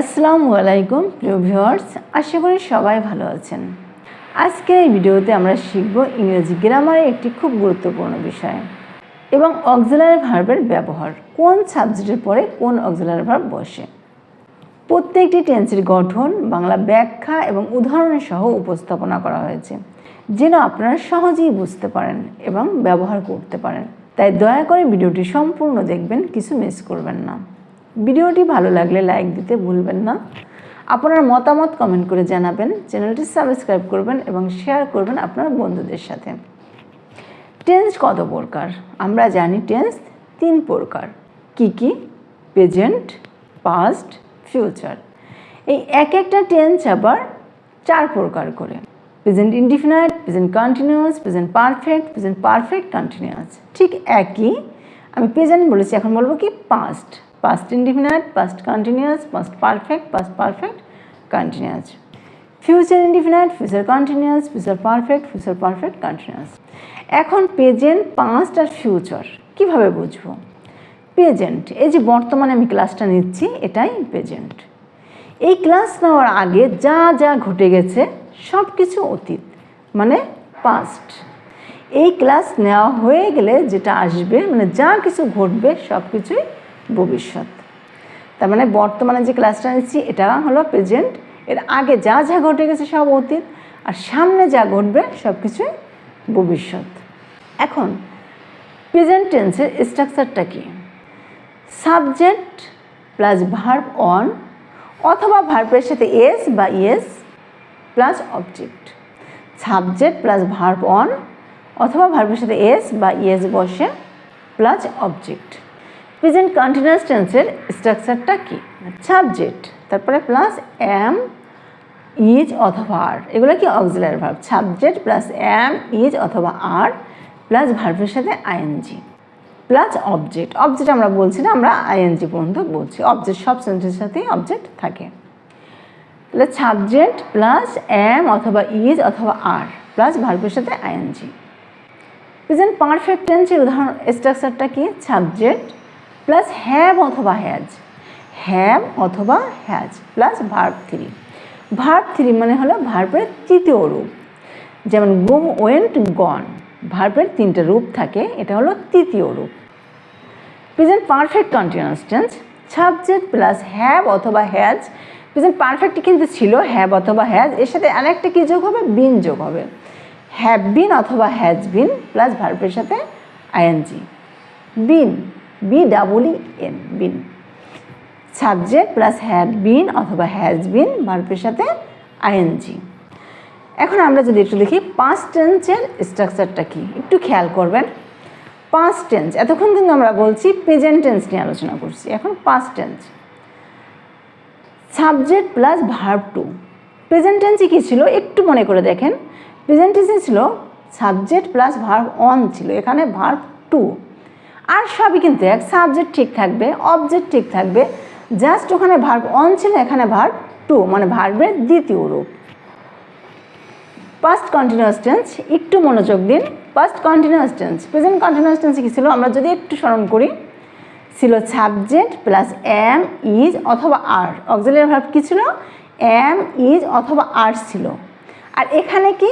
আসসালামু আলাইকুম, প্রিয় ভিউয়ার্স। আশা করি সবাই ভালো আছেন। আজকের এই ভিডিওতে আমরা শিখব ইংরেজি গ্রামারের একটি খুব গুরুত্বপূর্ণ বিষয় এবং অক্সিলারি ভার্বের ব্যবহার। কোন সাবজেক্টের পরে কোন অক্সিলারি ভার্ব বসে? প্রত্যেকটি টেন্সের গঠন, বাংলা ব্যাখ্যা এবং উদাহরণ সহ উপস্থাপনা করা হয়েছে, যেন আপনারা সহজেই বুঝতে পারেন এবং ব্যবহার করতে পারেন। তাই দয়া করে ভিডিওটি সম্পূর্ণ দেখবেন, কিছু মিস করবেন না। ভিডিওটি ভালো লাগলে লাইক দিতে ভুলবেন না। আপনার মতামত কমেন্ট করে জানাবেন চ্যানেলটি সাবস্ক্রাইব করবেন এবং শেয়ার করবেন আপনার বন্ধুদের সাথে। টেন্স কত প্রকার? আমরা জানি টেন্স তিন প্রকার। কি কি? প্রেজেন্ট পাস্ট ফিউচার এই এক একটা টেন্স আবার চার প্রকার করে। Present indefinite present continuous present perfect present perfect continuous ঠিক একই। আমি প্রেজেন্ট বলেছি, এখন বলব কি past past indefinite past continuous past perfect past perfect continuous future indefinite future continuous future perfect future perfect continuous এখন প্রেজেন্ট পাস্ট আর future কীভাবে বুঝব? প্রেজেন্ট এই যে বর্তমানে আমি ক্লাসটা নিচ্ছি, এটাই প্রেজেন্ট এই ক্লাস নেওয়ার আগে যা যা ঘটে গেছে সব কিছু অতীত মানে পাস্ট এই ক্লাস নেওয়া হয়ে গেলে যেটা আসবে মানে যা কিছু ঘটবে সব কিছুই ভবিষ্যৎ। তার মানে বর্তমানে যে ক্লাসটা নিচ্ছি এটা হলো প্রেজেন্ট এর আগে যা যা ঘটে গেছে সব অতীত, আর সামনে যা ঘটবে সব কিছুই ভবিষ্যৎ। এখন প্রেজেন্ট টেন্সের স্ট্রাকচারটা কি? সাবজেক্ট প্লাস ভার্ব অন অথবা ভার্বের সাথে এস বা es plus object subject plus verb on অথবা ভার্বের সাথে এস বা ইয়েস বসে প্লাস অবজেক্ট প্রেজেন্ট কন্টিনিউয়াস টেন্সের স্ট্রাকচারটা কি? সাবজেক্ট, তারপরে প্লাস এম ইজ অথবা আর। এগুলো কি auxiliary verb? Subject plus am is অথবা আর প্লাস ভার্বের সাথে আইএনজি। প্লাস অবজেক্ট অবজেক্ট আমরা বলছি না, আমরা আইএনজি পর্যন্ত বলছি। অবজেক্ট, সব সেন্টেন্সের সাথেই অবজেক্ট থাকে। তাহলে সাবজেক্ট প্লাস এম অথবা ইজ অথবা আর প্লাস ভার্বের সাথে আইএনজি। প্রেজেন্ট পারফেক্ট টেন্সের উদাহরণ, স্ট্রাকচারটা কি? সাবজেক্ট প্লাস হ্যাভ অথবা হ্যাজ হ্যাভ অথবা has plus verb three verb three মানে হলো ভার্বের তৃতীয় রূপ। যেমন গুম ওয়েন্ট গন ভার্বের তিনটে রূপ থাকে, এটা হলো তৃতীয় রূপ। Present perfect continuous tense subject plus have অথবা হ্যাজ প্রেজেন্ট পারফেক্ট কিন্তু ছিল হ্যাভ অথবা হ্যাজ এর সাথে আরেকটা কী যোগ হবে? বিন যোগ হবে। হ্যাভ বিন অথবা হ্যাজ বিন প্লাস ভার্বের সাথে ING been B double E N been subject plus have been অথবা হ্যাজ বিন ভার্বের সাথে আইএনজি এখন আমরা যদি একটু দেখি পাঁচ টেন্সের স্ট্রাকচারটা কি? একটু খেয়াল করবেন। পাঁচ টেন্স এতক্ষণ কিন্তু আমরা বলছি প্রেজেন্ট টেন্স নিয়ে আলোচনা করছি। এখন পাঁচ tense subject plus verb two present টেন্সে কী ছিল? একটু মনে করে দেখেন। প্রেজেন্ট টেন্সে ছিল সাবজেক্ট প্লাস ভার্ব অন ছিল। এখানে ভার্ব টু আর সবই কিন্তু এক সাবজেক্ট ঠিক থাকবে অবজেক্ট ঠিক থাকবে জাস্ট ওখানে ভার্ব অন ছিল, এখানে ভার্ব টু মানে ভার্বের দ্বিতীয় রূপ। পাস্ট কন্টিনিউয়াস টেন্স একটু মনোযোগ দিন। Past continuous tense present continuous টেন্সে কী ছিল? আমরা যদি একটু স্মরণ করি, ছিল সাবজেক্ট প্লাস এম ইজ অথবা আর অক্সিলারি ভার্ব কী ছিল? এম ইজ অথবা আর ছিল। আর এখানে কি?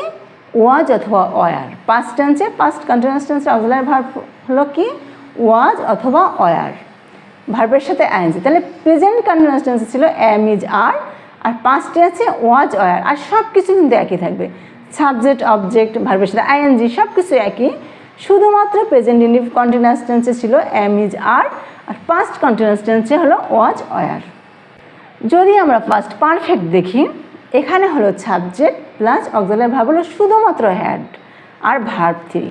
ওয়াজ অথবা ওয়ার পাস্ট টেন্সে পাস্ট কন্টিনিউয়াস টেন্সের অক্সিলারি ভার্ব হলো কি? ওয়াজ অথবা অয়ার ভার্বের সাথে আইএনজি তাহলে প্রেজেন্ট কন্টিনিউয়াস টেন্সে ছিল এম ইজ আর আর পাঁচটি আছে ওয়াজ অয়ার আর সব কিছু কিন্তু একই থাকবে। সাবজেক্ট অবজেক্ট ভার্বের সাথে আইএনজি সব কিছু একই। শুধুমাত্র প্রেজেন্ট ইন্ডিভ কন্টিনিউয়াস টেন্সে ছিল এম ইজ আর আর পাস্ট কন্টিনিউয়াস টেন্সে হলো ওয়াজ ওয়ার যদি আমরা ফার্স্ট পারফেক্ট দেখি, এখানে হলো সাবজেক্ট প্লাস অক্সিলারি ভার্ব হলো শুধুমাত্র হ্যাড আর ভার্ব থ্রি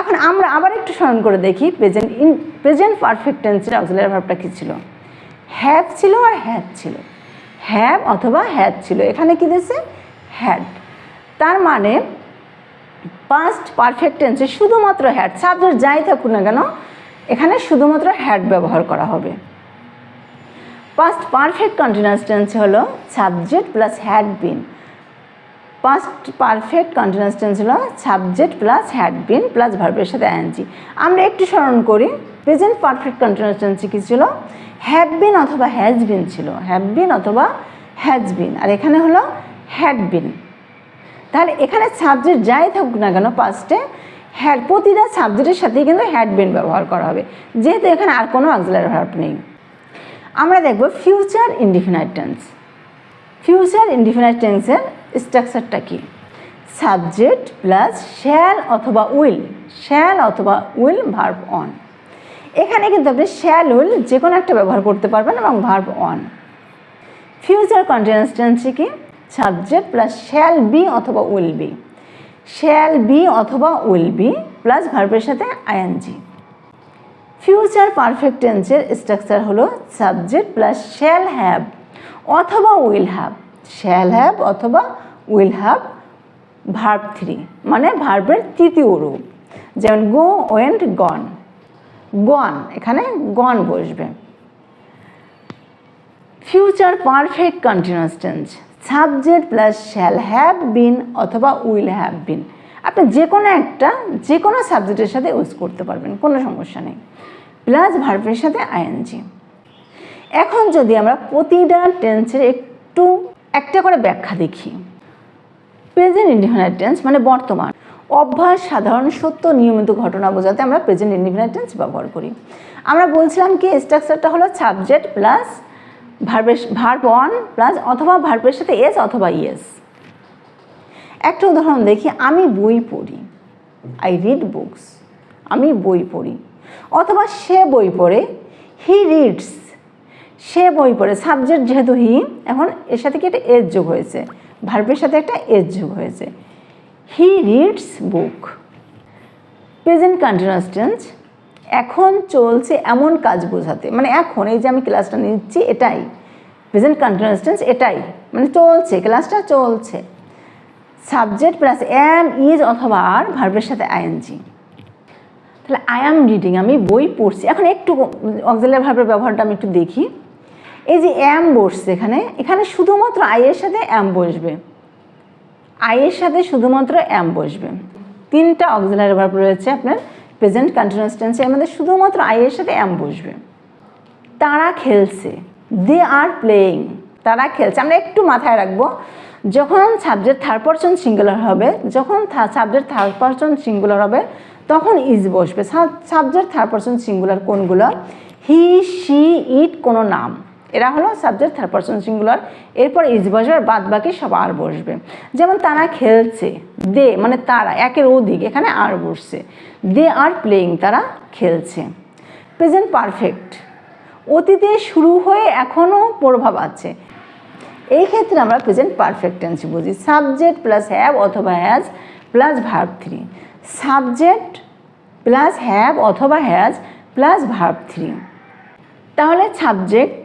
এখন আমরা আবার একটু স্মরণ করে দেখি প্রেজেন্ট ইন প্রেজেন্ট পারফেক্ট টেন্সের অক্সিলারি ভার্বটা কী ছিল? হ্যাভ ছিল আর হ্যাড ছিল। হ্যাভ অথবা হ্যাড ছিল। এখানে কী দিয়েছে? হ্যাড তার মানে পাস্ট পারফেক্ট টেন্সে শুধুমাত্র হ্যাড সাবজেক্ট যাই থাকুক না কেন, এখানে শুধুমাত্র হ্যাড ব্যবহার করা হবে। পাস্ট পারফেক্ট কন্টিনিউয়াস টেন্স হলো subject plus had been past perfect continuous tense হলো subject plus had been plus ভার্বের সাথে আইএনজি আমরা একটু স্মরণ করি প্রেজেন্ট পারফেক্ট কন্টিনিউয়াস টেন্স কী ছিল? হ্যাভ বিন অথবা হ্যাজ বিন ছিল। হ্যাভ বিন অথবা হ্যাজ বিন আর এখানে হলো হ্যাড বিন তাহলে এখানে সাবজেক্ট যাই থাকুক না কেন পাস্টে হ্যাড প্রতিটা সাবজেক্টের সাথেই কিন্তু হ্যাড বিন ব্যবহার করা হবে। যেহেতু এখানে আর কোনো অক্সিলারি ভার্ব নেই। আমরা দেখব future indefinite tense future indefinite টেন্সের স্ট্রাকচারটা কি? সাবজেক্ট প্লাস শ্যাল অথবা উইল শ্যাল অথবা উইল ভার্ব অন এখানে কিন্তু আপনি শ্যাল উইল যে কোনো একটা ব্যবহার করতে পারবেন এবং ভার্ব অন ফিউচার কন্টিনিউয়াস টেন্সে কি? সাবজেক্ট প্লাস শ্যাল বি অথবা উইল বি শ্যাল বি অথবা উইল বি প্লাস ভার্বের সাথে আইএনজি ফিউচার পারফেক্ট টেন্সের স্ট্রাকচার হলো সাবজেক্ট প্লাস শ্যাল হ্যাভ অথবা উইল হ্যাভ শ্যাল হ্যাভ অথবা উইল হ্যাভ ভার্ব থ্রি মানে ভার্বের তৃতীয় রূপ। যেমন গো ওয়েন্ট গন গন এখানে গন বসবে। Future perfect continuous tense subject plus shall have been অথবা উইল হ্যাভ বিন আপনি যে কোনো একটা, যে কোনো সাবজেক্টের সাথে ইউজ করতে পারবেন, কোনো সমস্যা নেই। প্লাস ভার্বের সাথে আইএনজি এখন যদি আমরা প্রতিটা টেন্সের একটু, একটা করে ব্যাখ্যা দেখি। প্রেজেন্ট ইন্ডিফিনাইট টেন্স মানে বর্তমান। অভ্যাস, সাধারণ, সত্য, নিয়মিত ঘটনা বোঝাতে আমরা প্রেজেন্ট ইন্ডিফিনাইট টেন্স ব্যবহার করি। আমরা বলছিলাম কি, স্ট্রাকচারটা হলো সাবজেক্ট প্লাস ভার্বের ভার্ব অন প্লাস অথবা ভার্বের সাথে এস অথবা ইয়েস একটা উদাহরণ দেখি, আমি বই পড়ি। আই রিড বুকস আমি বই পড়ি। অথবা সে বই পড়ে, হি রিডস। সে বই পড়ে। সাবজেক্ট যেহেতু হি এখন এর সাথে কি একটা এজ যোগ হয়েছে? ভার্বের সাথে একটা এজ যোগ হয়েছে। He reads book present continuous tense এখন চলছে এমন কাজ বোঝাতে। মানে এখন এই যে আমি ক্লাসটা নিচ্ছি, এটাই। প্রেজেন্ট কন্টিনিউয়াস টেন্স এটাই। মানে চলছে ক্লাসটা চলছে। সাবজেক্ট প্লাস এম ইজ অথবা আর ভার্বের সাথে আইএনজি তাহলে আই অ্যাম রিডিং আমি বই পড়ছি। এখন একটু অক্সিলারি ভার্বের ব্যবহারটা আমি একটু দেখি। এই যে অ্যাম বসছে এখানে এখানে শুধুমাত্র আইয়ের সাথে অ্যাম বসবে। আইয়ের সাথে শুধুমাত্র অ্যাম বসবে। তিনটা অক্সিলারি ভার্ব রয়েছে আপনার প্রেজেন্ট কন্টিনিউয়াস টেন্সে আমাদের শুধুমাত্র আইয়ের সাথে অ্যাম বসবে। তারা খেলছে। দে আর প্লেয়িং তারা খেলছে। আমরা একটু মাথায় রাখব, যখন সাবজেক্ট থার্ড পারসন সিঙ্গুলার হবে, যখন সাবজেক্ট থার্ড পারসন সিঙ্গুলার হবে, তখন ইজ বসবে। সাবজেক্ট থার্ড পারসন সিঙ্গুলার কোনগুলো? হি শি ইট কোনো নাম। এরা হলো সাবজেক্ট থার্ড পারসন সিঙ্গুলার এরপর ইজ বসবে বাদ বাকি সব আর বসবে। যেমন তারা খেলছে, দে মানে তারা, একের অধিক, এখানে আর বসছে। দে আর প্লেয়িং তারা খেলছে। প্রেজেন্ট পারফেক্ট অতীতে শুরু হয়ে এখনও প্রভাব আছে। এই ক্ষেত্রে আমরা প্রেজেন্ট পারফেক্ট টেন্স বুঝি। সাবজেক্ট প্লাস হ্যাভ অথবা has plus verb three subject plus have অথবা হ্যাজ প্লাস ভার্ব থ্রি তাহলে সাবজেক্ট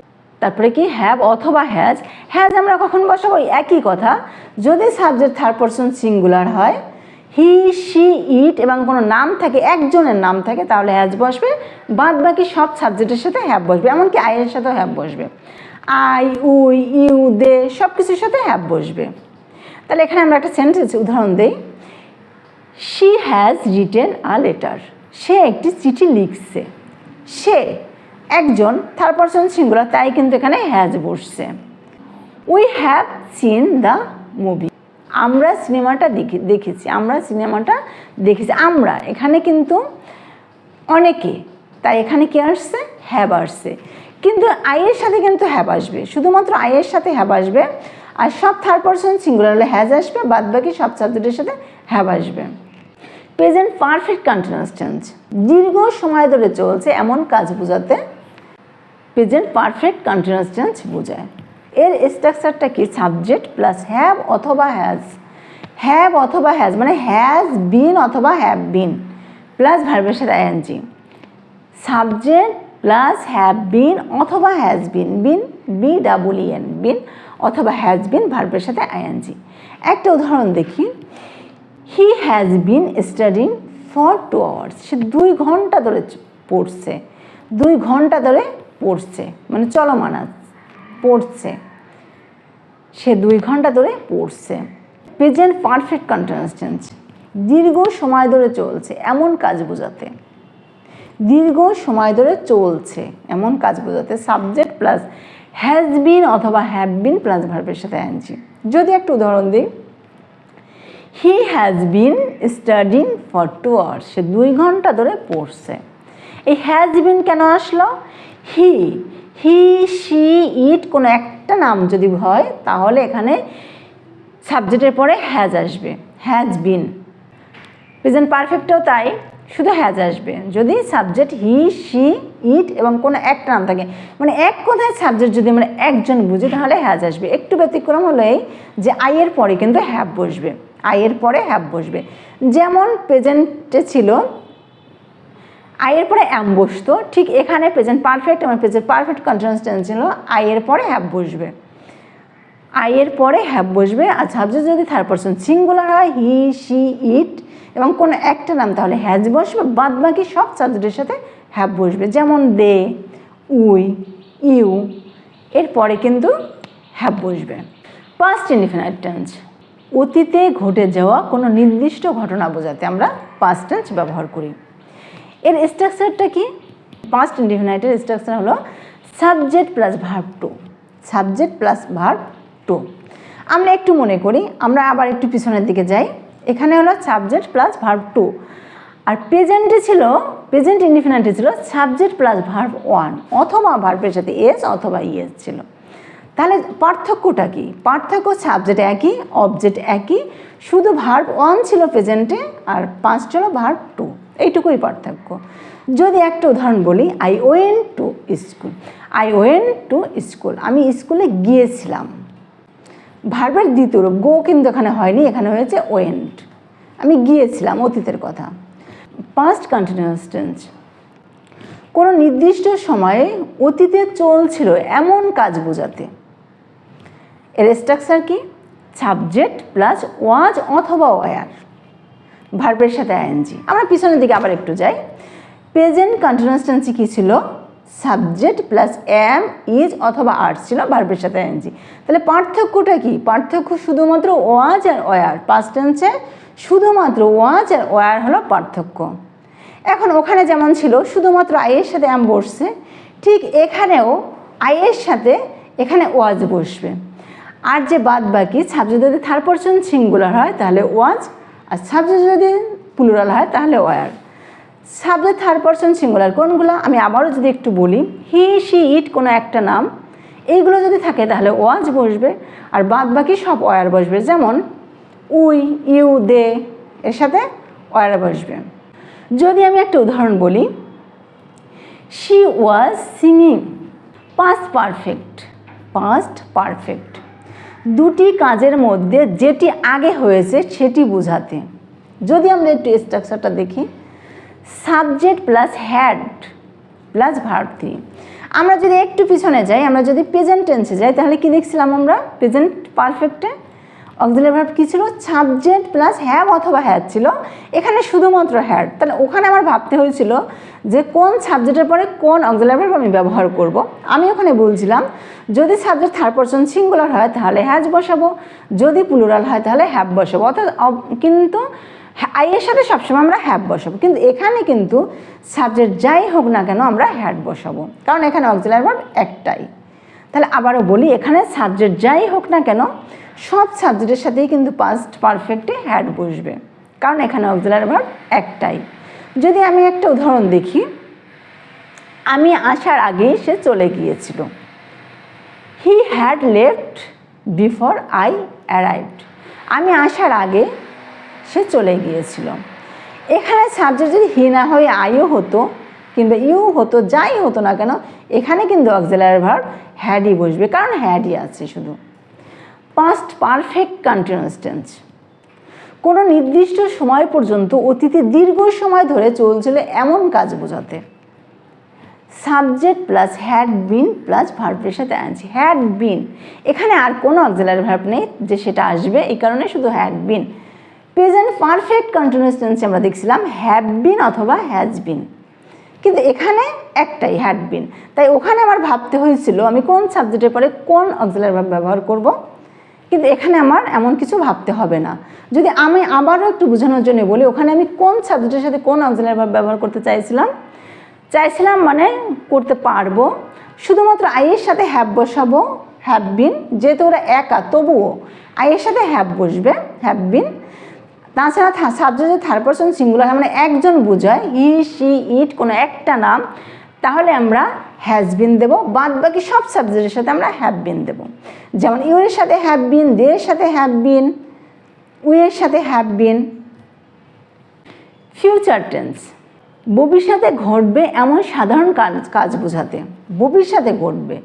তারপরে কি হ্যাভ অথবা হ্যাজ হ্যাজ আমরা কখন বসাবো? একই কথা। যদি সাবজেক্ট থার্ড পারসন সিঙ্গুলার হয় হি শি ইট এবং কোনো নাম থাকে, একজনের নাম থাকে, তাহলে হ্যাজ বসবে। বাদ বাকি সব সাবজেক্টের সাথে হ্যাভ বসবে, এমনকি আইয়ের সাথেও হ্যাভ বসবে। আই উই, ইউ, দে সব কিছুর সাথে হ্যাভ বসবে। তাহলে এখানে আমরা একটা সেন্টেন্স উদাহরণ দিই। She has written a letter সে একটি চিঠি লিখছে। সে একজন থার্ড পারসন সিঙ্গুলার, তাই কিন্তু এখানে হ্যাজ বসছে। We have seen the movie আমরা সিনেমাটা দেখি, দেখেছি, আমরা সিনেমাটা দেখেছি। আমরা, এখানে কিন্তু অনেকে, তাই এখানে কি আসছে? হ্যাব আসছে। কিন্তু আয়ের সাথে কিন্তু হ্যাব আসবে। শুধুমাত্র আয়ের সাথে হ্যাব আসবে। আর সব থার্ড পারসন সিঙ্গুলার হলে হ্যাজ আসবে বাদ বাকি সব সাবজেক্টের সাথে হ্যাব আসবে। প্রেজেন্ট পারফেক্ট কন্টিনিউয়াস টেন্স দীর্ঘ সময় ধরে চলছে এমন কাজ বোঝাতে। প্রেজেন্ট পারফেক্ট কন্টিনিউয়াস টেন্স বোঝায়। এর স্ট্রাকচারটা কি? সাবজেক্ট প্লাস হ্যাভ অথবা হ্যাজ। হ্যাভ অথবা হ্যাজ মানে হ্যাজ বিন অথবা হ্যাভ বিন প্লাস ভার্বের ING subject plus have been অথবা has been. Been, B double N. Been অথবা হ্যাজ বিন ভার্বের সাথে আইএনজি একটা উদাহরণ দেখি। He has been studying for two hours. সে দুই ঘণ্টা ধরে পড়ছে। দুই ঘণ্টা ধরে পড়ছে মানে চলমান পড়ছে। সে দুই ঘণ্টা ধরে পড়ছে। প্রেজেন্ট পারফেক্ট কন্টিনিউয়াস টেন্স দীর্ঘ সময় ধরে চলছে এমন কাজ বোঝাতে। দীর্ঘ সময় ধরে চলছে এমন কাজ বোঝাতে সাবজেক্ট প্লাস হ্যাজ বিন অথবা হ্যাভ বিন প্লাস ভার্বের সাথে আনছি যদি একটা উদাহরণ দিই he has been studying for two hours সে দুই ঘণ্টা ধরে পড়ছে। এই হ্যাজ বিন কেন আসলো? হি হি, শি, ইট কোনো একটা নাম যদি হয়, তাহলে এখানে সাবজেক্টের পরে হ্যাজ আসবে হ্যাজ বিন প্রেজেন্ট পারফেক্টও তাই, শুধু হ্যাজ আসবে। যদি সাবজেক্ট হি সি ইট এবং কোনো একটা নাম থাকে মানে এক কথায় সাবজেক্ট যদি আমরা একজন বুঝি, তাহলে হ্যাজ আসবে। একটু ব্যতিক্রম হলো এই যে আইয়ের পরে কিন্তু হ্যাভ বসবে আইয়ের পরে হ্যাভ বসবে। যেমন প্রেজেন্টে ছিল আইয়ের পরে অ্যাম বসতো। ঠিক এখানে প্রেজেন্ট পারফেক্ট আমার প্রেজেন্ট পারফেক্ট কন্টিনিউয়াস টেন্স ছিল। আইয়ের পরে হ্যাভ বসবে। আইয়ের পরে হ্যাভ বসবে। আর সাবজেক্ট যদি থার্ড পার্সন সিঙ্গুলার হয় হি শি ইট এবং কোনো একটা নাম, তাহলে হ্যাজ বসবে। বাদ বাকি সব সাবজেক্টের সাথে হ্যাভ বসবে। যেমন দে উই, ইউ এরপরে কিন্তু হ্যাভ বসবে। পাস্ট ইনডিফিনাইট টেন্স অতীতে ঘটে যাওয়া কোনো নির্দিষ্ট ঘটনা বোঝাতে আমরা পাস্ট টেন্স ব্যবহার করি। এর স্ট্রাকচারটা কি? পাস্ট ইনডিফিনাইটের স্ট্রাকচার হলো subject plus verb two subject plus verb two আমরা একটু মনে করি, আমরা আবার একটু পিছনের দিকে যাই। এখানে হলো সাবজেক্ট প্লাস ভার্ব টু আর প্রেজেন্টে ছিল প্রেজেন্ট ইনডিফিনাইটে ছিল সাবজেক্ট প্লাস ভার্ব ওয়ান অথবা ভার্বের সাথে এস অথবা ইএস ছিল। তাহলে পার্থক্যটা কি? পার্থক্য সাবজেক্ট একই অবজেক্ট একই। শুধু ভার্ব ওয়ান ছিল প্রেজেন্টে আর পাঁচ ছিল ভার্ব টু এইটুকুই পার্থক্য। যদি একটা উদাহরণ বলি I went to school I went to school আমি স্কুলে গিয়েছিলাম। ভার্বের দ্বিতীয় রূপ গো কিন্তু এখানে হয়নি, এখানে হয়েছে ওয়েন্ট আমি গিয়েছিলাম, অতীতের কথা। পাস্ট কন্টিনিউয়াস টেন্স কোনো নির্দিষ্ট সময়ে অতীতে চলছিল এমন কাজ বোঝাতে। এর স্ট্রাকচার কি? সাবজেক্ট প্লাস ওয়াজ অথবা ওয়ার ভার্বের সাথে আইএনজি। আমরা পিছনের দিকে আবার একটু যাই। প্রেজেন্ট কন্টিনিউয়াস টেন্সে কী ছিল? সাবজেক্ট প্লাস এম ইজ অথবা আর্টস ছিল ভার্বের সাথে আইএনজি। তাহলে পার্থক্যটা কি? পার্থক্য শুধুমাত্র ওয়াজ আর ওয়ার পাস্ট টেন্সে শুধুমাত্র ওয়াজ আর ওয়ার হলো পার্থক্য। এখন ওখানে যেমন ছিল, শুধুমাত্র আইয়ের সাথে এম বসছে, ঠিক এখানেও আইয়ের সাথে এখানে ওয়াজ বসবে। আর যে বাদ বাকি সাবজেক্ট যদি থার্ড পারসন সিঙ্গুলার হয়, তাহলে ওয়াজ আর সাবজেক্ট যদি প্লুরাল হয়, তাহলে were subject third person singular কোনগুলো? আমি আবারও যদি একটু বলি হি শি ইট কোনো একটা নাম, এইগুলো যদি থাকে, তাহলে ওয়াজ বসবে, আর বাদ বাকি সব ওয়ার বসবে। যেমন, উই, ইউ, দে, এর সাথে ওয়ার বসবে। যদি আমি একটা উদাহরণ বলি she was singing past perfect past perfect দুটি কাজের মধ্যে যেটি আগে হয়েছে সেটি বোঝাতে। যদি আমরা একটু স্ট্রাকচারটা দেখি subject plus had plus verb three আমরা যদি একটু পিছনে যাই, আমরা যদি প্রেজেন্ট টেন্সে যাই, তাহলে কি দেখছিলাম আমরা? প্রেজেন্ট পারফেক্টে অক্সিলারি ভার্ব কী ছিল? সাবজেক্ট প্লাস হ্যাভ অথবা হ্যাড ছিল। এখানে শুধুমাত্র হ্যাড তাহলে ওখানে আমার ভাবতে হয়েছিল যে কোন সাবজেক্টের পরে কোন অক্সিলারি ভার্ব আমি ব্যবহার করব। আমি ওখানে বলছিলাম, যদি সাবজেক্ট থার্ড পারসন সিঙ্গুলার হয়, তাহলে হ্যাজ বসাবো। যদি প্লুরাল হয়, তাহলে হ্যাভ বসাবো। অর্থাৎ কিন্তু আইয়ের সাথে সবসময় আমরা হ্যাভ বসাবো। কিন্তু এখানে কিন্তু সাবজেক্ট যাই হোক না কেন আমরা হ্যাড বসাবো। কারণ এখানে অক্সিলারি ভার্ব একটাই। তাহলে আবারও বলি, এখানে সাবজেক্ট যাই হোক না কেন সব সাবজেক্টের সাথেই কিন্তু পাস্ট পারফেক্টে হ্যাড বসবে। কারণ এখানে অক্সিলারি ভার্ব একটাই। যদি আমি একটা উদাহরণ দেখি, আমি আসার আগেই সে চলে গিয়েছিল। He had left before I arrived আমি আসার আগে সে চলে গিয়েছিল। এখানে সাবজেক্ট যদি হি না হয়ে আইও হতো, কিংবা ইউ হতো, যাই হতো না কেন, এখানে কিন্তু অক্সিলারি ভার্ব হ্যাডই বসবে। কারণ হ্যাডই আছে শুধু। পাস্ট পারফেক্ট কন্টিনিউয়াস টেন্স কোনো নির্দিষ্ট সময় পর্যন্ত অতীতে দীর্ঘ সময় ধরে চলছিল এমন কাজ বোঝাতে। Subject plus had been plus ভার্বের সাথে আনছি হ্যাড বিন এখানে আর কোনো অক্সিলারি ভার্ব নেই যে সেটা আসবে, এই কারণে শুধু had been present perfect continuous টেন্সে আমরা দেখছিলাম হ্যাভ বিন অথবা হ্যাজ বিন কিন্তু এখানে একটাই হ্যাড বিন তাই ওখানে আমার ভাবতে হয়েছিল আমি কোন সাবজেক্টের পরে কোন অক্সিলারি ভার্ব ব্যবহার করব? কিন্তু এখানে আমার এমন কিছু ভাবতে হবে না। যদি আমি আবারও একটু বোঝানোর জন্য বলি, ওখানে আমি কোন সাবজেক্টের সাথে কোন অক্সিলারি ব্যবহার করতে চাইছিলাম? চাইছিলাম মানে করতে পারব, শুধুমাত্র আইয়ের সাথে হ্যাব বসাবো হ্যাভ বিন যেহেতু ওরা একা, তবুও আইয়ের সাথে হ্যাব বসবে হ্যাভ বিন তাছাড়া সাবজেক্ট যদি থার্ড পার্সন সিঙ্গুলার মানে একজন বোঝায় হি সি ইট কোনো একটা নাম। তাহলে আমরা হ্যাজ বিন দেবো বাদ বাকি সব সাবজেক্টের সাথে আমরা হ্যাভ বিন দেবো। যেমন ইউরের সাথে হ্যাভ বিন দের সাথে হ্যাভ বিন উইয়ের সাথে হ্যাভ বিন ফিউচার টেন্স ভবিষ্যতে ঘটবে এমন সাধারণ কাজ কাজ বোঝাতে, ভবিষ্যতে ঘটবে।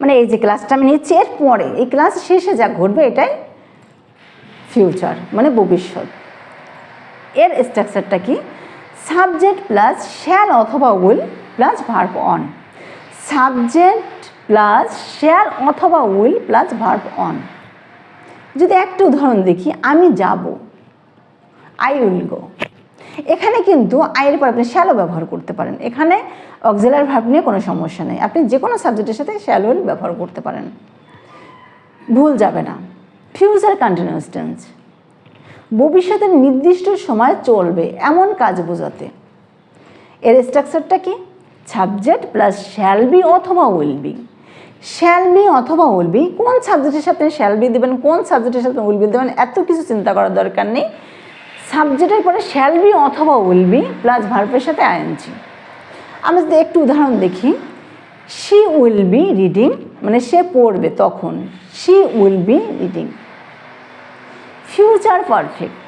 মানে এই যে ক্লাসটা আমি নিচ্ছি, এর পরে, এই ক্লাস শেষে যা ঘটবে এটাই ফিউচার মানে ভবিষ্যৎ। এর স্ট্রাকচারটা কি? সাবজেক্ট প্লাস শ্যাল অথবা will plus verb one subject plus shall অথবা উইল প্লাস ভার্ব অন যদি একটা উদাহরণ দেখি, আমি যাব আই উইল গো এখানে কিন্তু আয়ের পর আপনি শ্যালো ব্যবহার করতে পারেন। এখানে অক্সিলার ভার্ব নিয়ে কোনো সমস্যা নেই। আপনি যে কোনো সাবজেক্টের সাথে শ্যালো উইল ব্যবহার করতে পারেন। ভুল যাবে না। ফিউচার কন্টিনিউয়াস টেন্স ভবিষ্যতের নির্দিষ্ট সময় চলবে এমন কাজ বোঝাতে। এর স্ট্রাকচারটা কি? সাবজেক্ট প্লাস শ্যাল বি অথবা উইল বি শ্যাল বি অথবা উইল বি কোন সাবজেক্টের সাথে শ্যাল বি দেবেন, কোন সাবজেক্টের সাথে উইল বি দেবেন, এত কিছু চিন্তা করার দরকার নেই। সাবজেক্টের পরে শ্যাল বি অথবা উইল বি প্লাস ভার্বের সাথে আইএনজি আমরা যদি একটু উদাহরণ দেখি শি উইল বি রিডিং মানে সে পড়বে তখন she will be reading future perfect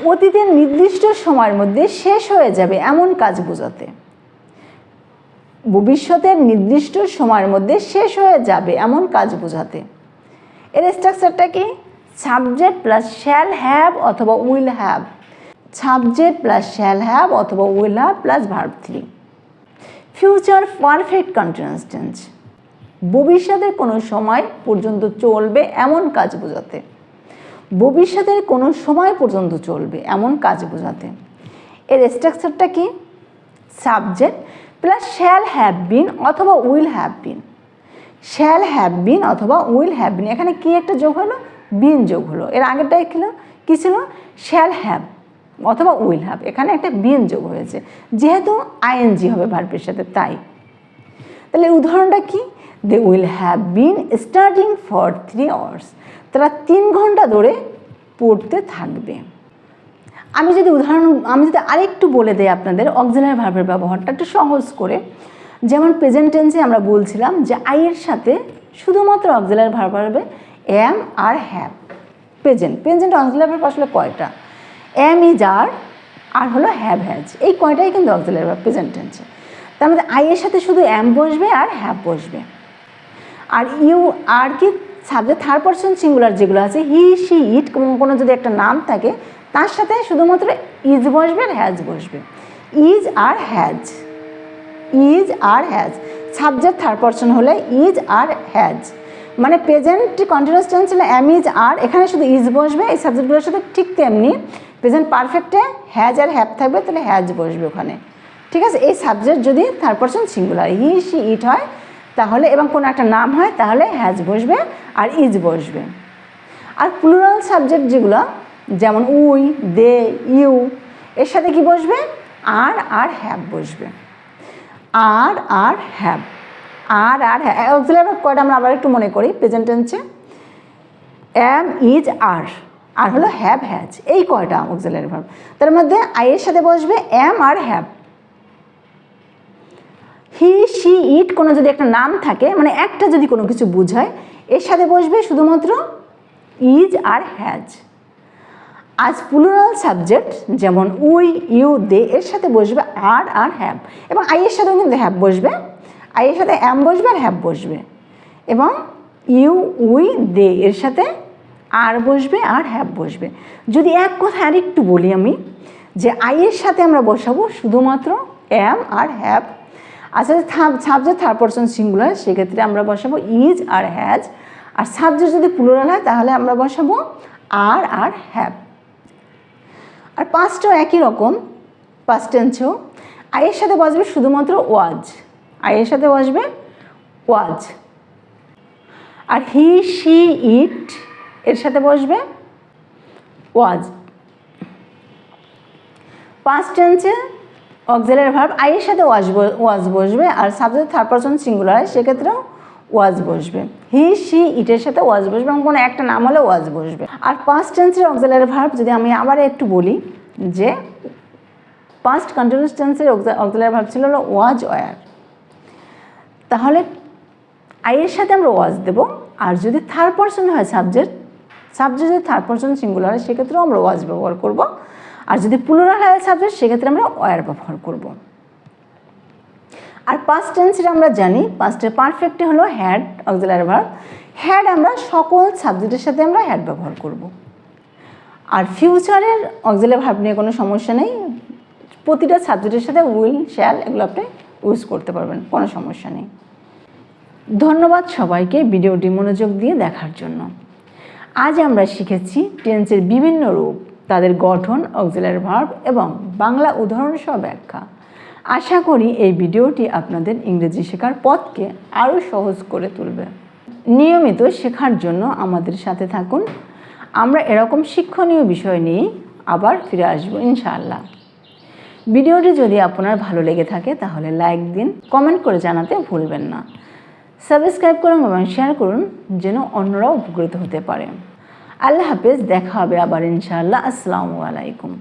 অতীতের নির্দিষ্ট সময়ের মধ্যে শেষ হয়ে যাবে এমন কাজ বোঝাতে। ভবিষ্যতের নির্দিষ্ট সময়ের মধ্যে শেষ হয়ে যাবে এমন কাজ বোঝাতে। এর স্ট্রাকচারটা কি? সাবজেক্ট প্লাস শ্যাল হ্যাভ অথবা will have subject plus shall have অথবা will have plus verb three future perfect continuous tense ভবিষ্যতের কোনো সময় পর্যন্ত চলবে এমন কাজ বোঝাতে। ভবিষ্যতের কোনো সময় পর্যন্ত চলবে এমন কাজ বোঝাতে। এর স্ট্রাকচারটা কি? Subject plus shall have been অথবা will have been shall have been অথবা উইল হ্যাভ বিন এখানে কি একটা যোগ হলো? বিন যোগ হলো। এর আগেরটাই ছিল? কী ছিল? শ্যাল হ্যাভ অথবা উইল হ্যাভ এখানে একটা বিন যোগ হয়েছে। যেহেতু আইএনজি হবে ভার্বের সাথে, তাই। তাহলে উদাহরণটা কি? They will have been starting for three hours তারা তিন ঘণ্টা ধরে পড়তে থাকবে। আমি যদি উদাহরণ, আমি যদি আরেকটু বলে দেই আপনাদের অক্সিলারি ভার্বের ব্যবহারটা একটু সহজ করে। যেমন প্রেজেন্ট টেন্সে আমরা বলছিলাম যে আইয়ের সাথে শুধুমাত্র অক্সিলারি ভার্ব হবে am R have present present auxiliary verb আসলে কয়টা? এম ইজ আর আর হলো হ্যাভ হ্যাজ এই কয়টাই কিন্তু অক্সিলারি ভার্ব প্রেজেন্ট টেন্সে তার মধ্যে আইয়ের সাথে শুধু এম বসবে আর হ্যাভ বসবে। আর ইউ আর কি সাবজেক্ট থার্ড পার্সন সিঙ্গুলার যেগুলো আছে হি সি ইট কোনো যদি একটা নাম থাকে, তার সাথে শুধুমাত্র ইজ বসবে আর হ্যাজ বসবে। ইজ আর হ্যাজ ইজ আর হ্যাজ সাবজেক্ট থার্ড পার্সন হলে ইজ আর হ্যাজ মানে প্রেজেন্ট কন্টিনিউয়াস টেন্স হলে এম ইজ আর এখানে শুধু ইজ বসবে, এই সাবজেক্টগুলোর সাথে ঠিক তেমনি প্রেজেন্ট পারফেক্টে হ্যাজ আর হ্যাভ থাকবে, তাহলে হ্যাজ বসবে ওখানে। ঠিক আছে? এই সাবজেক্ট যদি third person singular he she it হয় তাহলে এবং কোনো একটা নাম হয়, তাহলে হ্যাজ বসবে আর ইজ বসবে। আর প্লুরাল সাবজেক্ট যেগুলো, যেমন উই, দে, ইউ, এর সাথে কি বসবে? আর আর হ্যাভ বসবে। আর আর হ্যাভ আর আর হ্যাভ অক্সিলারি কয়টা আমরা আবার একটু মনে করি প্রেজেন্ট টেন্সে অ্যাম ইজ আর আর হলো হ্যাভ হ্যাজ এই কয়টা অক্সিলারি ভার্ব তার মধ্যে আইয়ের সাথে বসবে এম আর হ্যাভ হি সি ইট কোনো যদি একটা নাম থাকে মানে একটা যদি কোনো কিছু বোঝায়, এর সাথে বসবে শুধুমাত্র ইজ আর হ্যাজ। আজ প্লুরাল সাবজেক্ট, যেমন উই, ইউ, দে, এর সাথে বসবে আর আর হ্যাভ এবং আই এর সাথেও কিন্তু হ্যাভ বসবে। আই এর সাথে অ্যাম বসবে আর হ্যাভ বসবে। এবং ইউ, উই, দে, এর সাথে আর বসবে আর হ্যাভ বসবে। যদি এক কথা আর একটু বলি আমি, যে আই এর সাথে আমরা বসাবো শুধুমাত্র অ্যাম আর হ্যাভ আচ্ছা সাবজেক্ট থার্ড পার্সন সিঙ্গুলার সেক্ষেত্রে আমরা বসাবো ইজ আর হ্যাজ আর সাবজেক্ট যদি প্লুরাল হয়, তাহলে আমরা বসাবো আর আর হ্যাভ আর পাঁচটাও একই রকম পাঁচ টেন্সেও আয়ের সাথে বসবে শুধুমাত্র ওয়াজ আয়ের সাথে বসবে ওয়াজ আর হি শি ইট এর সাথে বসবে ওয়াজ পাঁচ টেন্সে অক্সিলারি ভার্ব আইয়ের সাথে ওয়াজ ওয়াজ বসবে, আর সাবজেক্ট থার্ড পারসন সিঙ্গুলার হয় সেক্ষেত্রেও ওয়াজ বসবে। হি সি ইটের সাথে ওয়াজ বসবে এবং কোনো একটা নাম হলে ওয়াজ বসবে। আর পাস্ট টেন্সের অক্সিলারি ভার্ব যদি আমি আবার একটু বলি, যে পাস্ট কন্টিনিউস টেন্সের অক্সিলারি ভার্ব ছিল হলো ওয়াজ ওয়ার তাহলে আইয়ের সাথে আমরা ওয়াজ দেব, আর যদি থার্ড পারসন হয় সাবজেক্ট সাবজেক্ট যদি থার্ড পারসন সিঙ্গুলার হয়, সেক্ষেত্রেও আমরা ওয়াজ ব্যবহার করব। আর যদি প্লুরাল হয় সাবজেক্ট সেক্ষেত্রে আমরা ওয়ার ব্যবহার করব। আর পাস্ট টেন্সের আমরা জানি পাস্টের পারফেক্টে হলো হ্যাড অক্সিলারি ভার্ব হ্যাড আমরা সকল সাবজেক্টের সাথে আমরা হ্যাড ব্যবহার করব। আর ফিউচারের অক্সিলারি ভার্ব নিয়ে কোনো সমস্যা নেই। প্রতিটা সাবজেক্টের সাথে উইল শ্যাল এগুলো আপনি ইউজ করতে পারবেন, কোনো সমস্যা নেই। ধন্যবাদ সবাইকে ভিডিওটি মনোযোগ দিয়ে দেখার জন্য। আজ আমরা শিখেছি টেন্সের বিভিন্ন রূপ। তাদের গঠন, অক্সিলারি ভার্ব এবং বাংলা উদাহরণ সহ ব্যাখ্যা। আশা করি এই ভিডিওটি আপনাদের ইংরেজি শেখার পথকে আরও সহজ করে তুলবে। নিয়মিত শেখার জন্য আমাদের সাথে থাকুন। আমরা এরকম শিক্ষণীয় বিষয় নিয়ে আবার ফিরে আসব ইনশাআল্লাহ। ভিডিওটি যদি আপনার ভালো লেগে থাকে তাহলে লাইক দিন, কমেন্ট করে জানাতে ভুলবেন না। সাবস্ক্রাইব করুন এবং শেয়ার করুন যেন অন্যরাও উপকৃত হতে পারে। আল্লাহ হাফেজ দেখা হবে আবার ইনশাআল্লাহ। আসসালামু আলাইকুম।